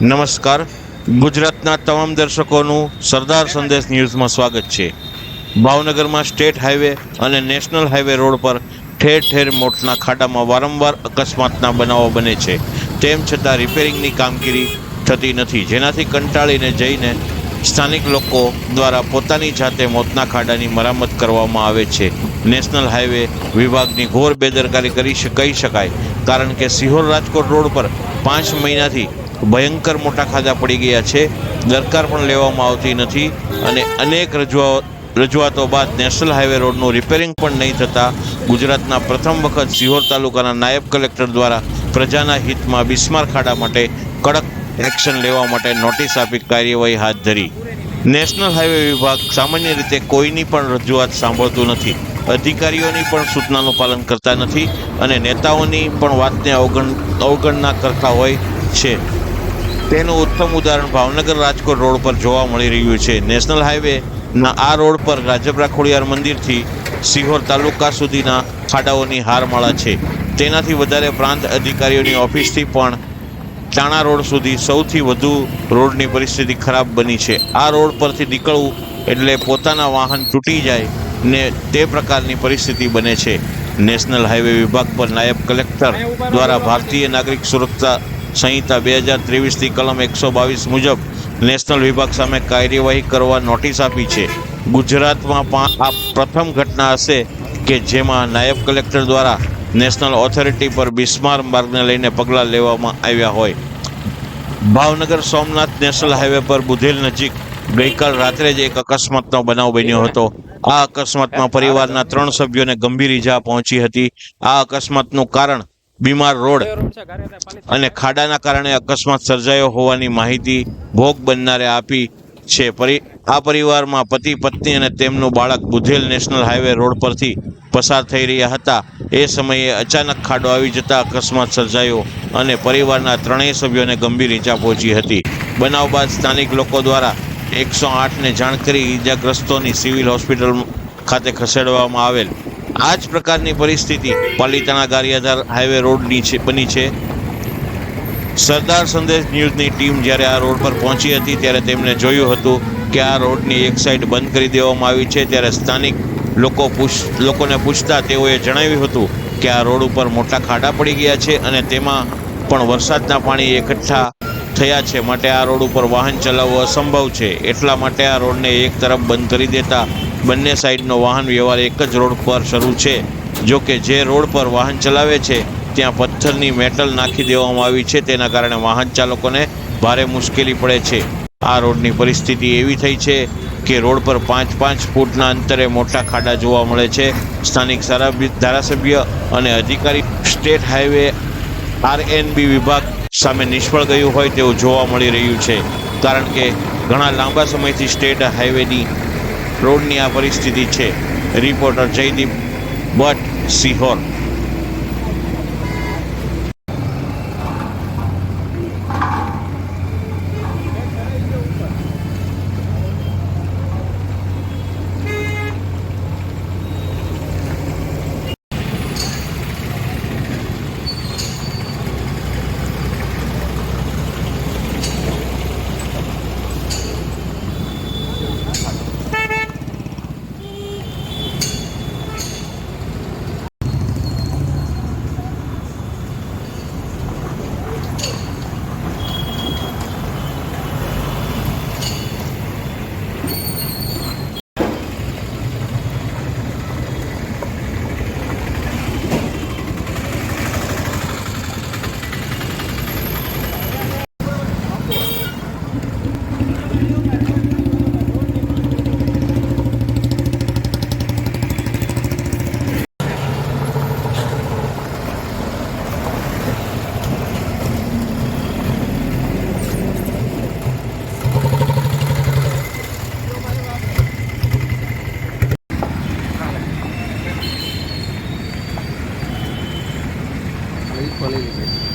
નમસ્કાર. ગુજરાતના તમામ દર્શકોનું સરદાર સંદેશ ન્યૂઝમાં સ્વાગત છે. ભાવનગરમાં સ્ટેટ હાઈવે અને નેશનલ હાઈવે રોડ પર ઠેર ઠેર મોટના ખાડામાં વારંવાર અકસ્માતના બનાવો બને છે. તેમ છતાં રિપેરિંગની કામગીરી થતી નથી. જેનાથી કંટાળીને જઈને સ્થાનિક લોકો દ્વારા પોતાની જાતે મોતના ખાડાની મરામત કરવામાં આવે છે. નેશનલ હાઈવે વિભાગની ઘોર બેદરકારી કરી કહી શકાય. કારણ કે સિહોર રાજકોટ રોડ પર પાંચ મહિનાથી ભયંકર મોટા ખાધા પડી ગયા છે. દરકાર પણ લેવામાં આવતી નથી અને અનેક રજૂઆ રજૂઆતો બાદ નેશનલ હાઈવે રોડનું રિપેરિંગ પણ નહીં થતાં ગુજરાતના પ્રથમ વખત સિહોર તાલુકાના નાયબ કલેક્ટર દ્વારા પ્રજાના હિતમાં બિસ્માર ખાડા માટે કડક એક્શન લેવા માટે નોટિસ આપી કાર્યવાહી હાથ ધરી. નેશનલ હાઈવે વિભાગ સામાન્ય રીતે કોઈની પણ રજૂઆત સાંભળતું નથી. અધિકારીઓની પણ સૂચનાનું પાલન કરતા નથી અને નેતાઓની પણ વાતને અવગણ અવગણના કરતા હોય છે. તેનું ઉત્તમ ઉદાહરણ ભાવનગર રાજકોટ રોડ પર જોવા મળી રહ્યું છે. નેશનલ હાઈવેના આ રોડ પર રાજપરા ખોડિયાર મંદિરથી સિહોર તાલુકા સુધીના ખાડાઓની હારમાળા છે. તેનાથી વધારે પ્રાંત અધિકારીઓની ઓફિસથી પણ ચાણા રોડ સુધી સૌથી વધુ રોડની પરિસ્થિતિ ખરાબ બની છે. આ રોડ પરથી નીકળવું એટલે પોતાના વાહન તૂટી જાય ને તે પ્રકારની પરિસ્થિતિ બને છે. નેશનલ હાઈવે વિભાગ પર નાયબ કલેક્ટર દ્વારા ભારતીય નાગરિક સુરક્ષા સંહિતા બે હજાર ત્રેવીસની કલમ એકસો બાવીસ મુજબ નેશનલ વિભાગ સામે કાર્યવાહી કરવા નોટિસ આપી છે. ગુજરાતમાં આ પ્રથમ ઘટના હશે કે જેમાં નાયબ કલેક્ટર દ્વારા નેશનલ ઓથોરિટી પર બિસ્માર માર્ગને લઈને પગલાં લેવામાં આવ્યા હોય. ભાવનગર સોમનાથ નેશનલ હાઈવે પર બુધેલ નજીક ગઈકાલ રાત્રે જ એક અકસ્માતનો બનાવ બન્યો હતો. આ અકસ્માતમાં પરિવારના ત્રણ સભ્યોને ગંભીર ઈજા પહોંચી હતી. આ અકસ્માતનું કારણ બીમાર રોડ અને ખાડાના કારણે અકસ્માત સર્જાયો હોવાની માહિતી ભોગ બનનારે આપી છે. આ પરિવારમાં પતિ પત્ની અને તેમનું બાળક બુધેલ નેશનલ હાઈવે રોડ પરથી પસાર થઈ રહ્યા હતા. એ સમયે અચાનક ખાડો આવી જતા અકસ્માત સર્જાયો અને પરિવારના ત્રણેય સભ્યોને ગંભીર ઈજા પહોંચી હતી. બનાવ બાદ સ્થાનિક લોકો દ્વારા એકસો આઠને જાણ કરી ઈજાગ્રસ્તોની સિવિલ હોસ્પિટલ ખાતે ખસેડવામાં આવેલ આ જ પ્રકારની પરિસ્થિતિ પાલિતાણા ગારિયાધાર હાઈવે રોડની છે, બની છે. સરદાર સંદેશ ન્યૂઝની ટીમ જ્યારે આ રોડ પર પહોંચી હતી, ત્યારે તેમણે જોયું હતું કે આ રોડની એક સાઈડ બંધ કરી દેવામાં આવી છે. ત્યારે સ્થાનિક લોકો પૂછ, લોકોને પૂછતા તેઓએ જણાવ્યું હતું કે આ રોડ ઉપર મોટા ખાડા પડી ગયા છે અને તેમાં પણ વરસાદના પાણી એકઠા થયા છે. માટે આ રોડ ઉપર વાહન ચલાવવું અસંભવ છે. એટલા માટે આ રોડને એક તરફ બંધ કરી દેતા બંને સાઈડનો વાહન વ્યવહાર એક જ રોડ પર શરૂ છે. જો કે જે રોડ પર વાહન ચલાવે છે, ત્યાં પથ્થરની મેટલ નાખી દેવામાં આવી છે. તેના કારણે વાહન ચાલકોને ભારે મુશ્કેલી પડે છે. આ રોડની પરિસ્થિતિ એવી થઈ છે કે રોડ પર પાંચ પાંચ ફૂટના અંતરે મોટા ખાડા જોવા મળે છે. સ્થાનિક ધારાસભ્ય અને અધિકારી સ્ટેટ હાઈવે આરએનબી વિભાગ સામે નિષ્ફળ ગયું હોય તેવું જોવા મળી રહ્યું છે. કારણ કે ઘણા લાંબા સમયથી સ્ટેટ હાઈવેની રોડની આ પરિસ્થિતિ છે. Reporter Jaydeep Bhatt, Sihor. ¿Cuál es?